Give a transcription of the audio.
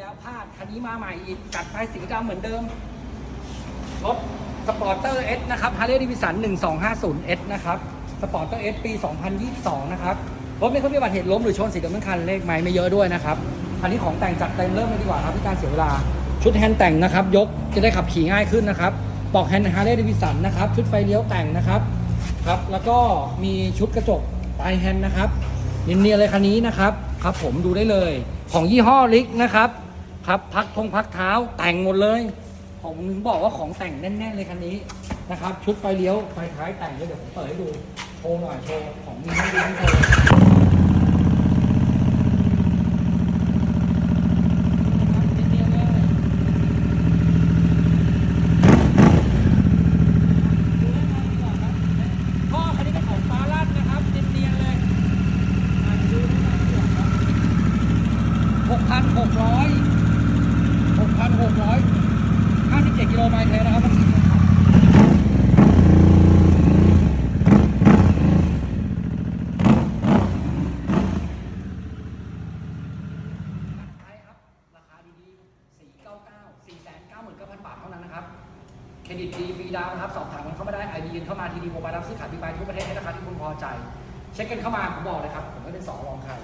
แล้วพาด คันนี้มาใหม่อีกจัดไปสีดำเหมือนเดิม รถสปอร์เตอร์เอสนะครับฮาร์เลย์ดิวิสัน1250 S นะครับ สปอร์เตอร์เอสปี 2022 นะครับ รถไม่เคยมีอุบัติเหตุล้มหรือชนสีดำทั้งคันเลขไม้ไม่เยอะด้วยนะครับ อันนี้ของแต่งจัดเต็มเริ่มเลยดีกว่าครับที่การเสียเวลา ชุดแฮนด์แต่งนะครับ ยกจะได้ขับขี่ง่ายขึ้นนะครับปลอกแฮนด์ฮาร์เลย์ดิวิสันนะครับ ชุดไฟเลี้ยวแต่งนะครับ ครับ แล้วก็มีชุดกระจกปลายแฮนด์นะครับเนียนๆเลยคันนี้นะครับ ครับผมดูได้เลย ของยี่ห้อลิกนะครับ ครับพักทงพักเท้าแต่งหมดเลย ผมถึงบอกว่าของแต่งแน่นๆเลยคันนี้นะครับ ชุดไฟเลี้ยวไฟท้ายแต่งด้วยเดี๋ยวผมเปิดให้ดูโชว์หน่อยโชว์ของมีให้ดูให้โชว์เนียนๆเลยดูได้ไหมดีกว่าครับท่อคันนี้เป็นของฟ้าลั่นนะครับเนียนๆเลยอะดูได้ไหมดีกว่าครับหกพันหกร้อยหกพันหกร้อย57กิโลไมล์เทสนะครับใช่ครับราคาดีๆ499 499,900บาทเท่านั้นนะครับเครดิตดีฟรีดาวนะครับ สอบถามกันเข้ามาได้ไอดีนเข้ามาทีดีโมบายรับซื้อขายบิ๊กไบค์ทุกประเทศให้ราคาที่คุณพอใจ เช็คกันเข้ามาผมบอกเลยครับ ผมไม่เป็นสองรองใคร